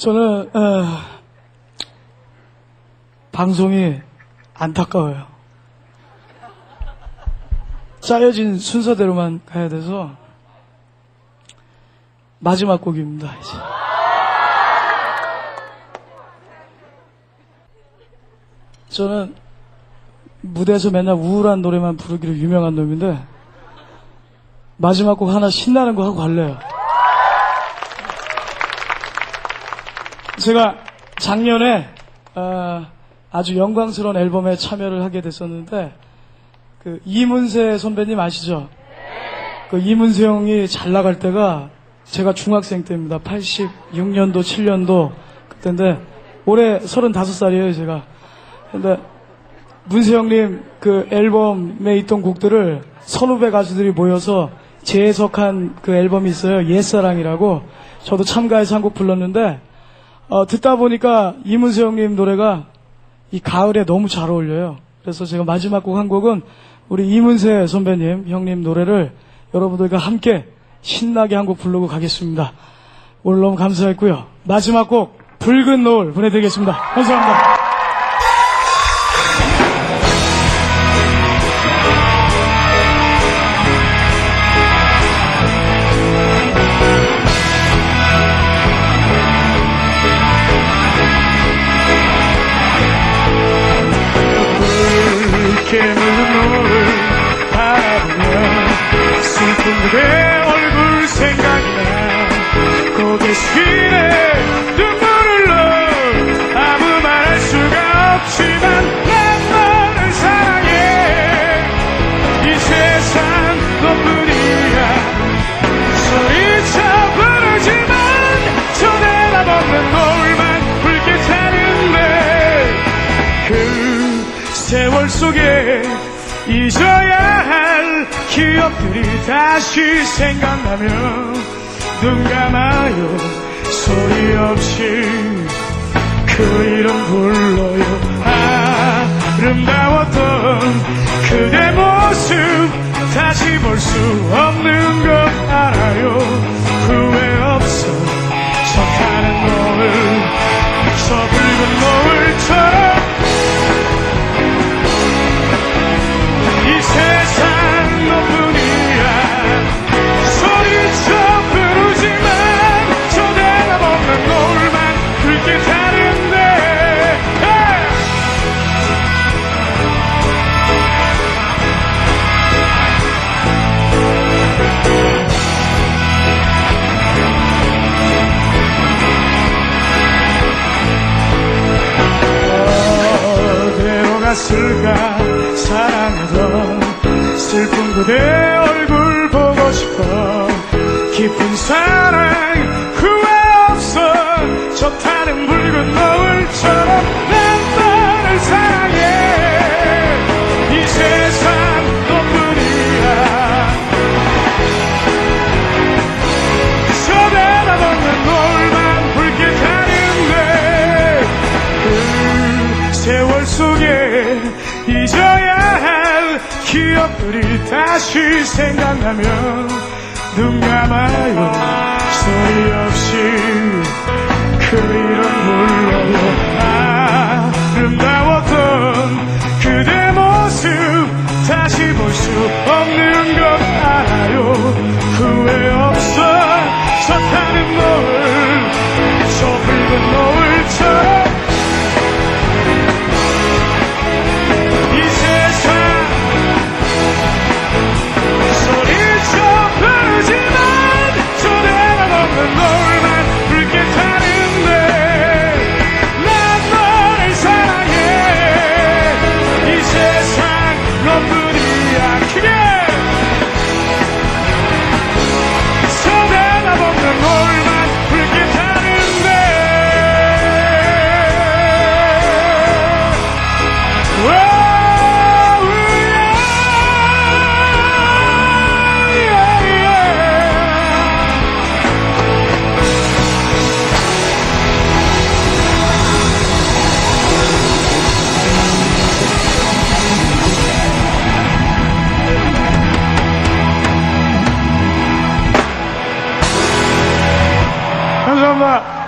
저는 어, 방송이 안타까워요. 짜여진 순서대로만 가야 돼서 마지막 곡입니다. 이제. 저는 무대에서 맨날 우울한 노래만 부르기로 유명한 놈인데 마지막 곡 하나 신나는 거 하고 갈래요. 제가 작년에 어, 아주 영광스러운 앨범에 참여를 하게 됐었는데 그 이문세 선배님 아시죠? 그 이문세 형이 잘 나갈 때가 제가 중학생 때입니다. 86년도, 7년도 그때인데 올해 35살이에요, 제가. 근데 문세 형님 그 앨범에 있던 곡들을 선후배 가수들이 모여서 재해석한 그 앨범이 있어요. 옛사랑이라고. 저도 참가해서 한 곡 불렀는데 어, 듣다 보니까 이문세 형님 노래가 이 가을에 너무 잘 어울려요. 그래서 제가 마지막 곡 한 곡은 우리 이문세 선배님, 형님 노래를 여러분들과 함께 신나게 한 곡 부르고 가겠습니다. 오늘 너무 감사했고요. 마지막 곡 붉은 노을 보내드리겠습니다. 감사합니다. 그 세월 속에 잊어야 할 기억들이 다시 생각나면 눈 감아요. 소리 없이 그 이름 불러요. 아름다웠던 그대 모습 다시 볼 수 없는 것 알아요. 후회 없어 저 가는 노을 저 붉은 노을처럼 갔을까? 사랑하던 슬픈 그대 얼굴 보고 싶어. 깊은 사랑 잊어야 할 기억들이 다시 생각나면 눈 감아요. 소리 없이 감사합니다.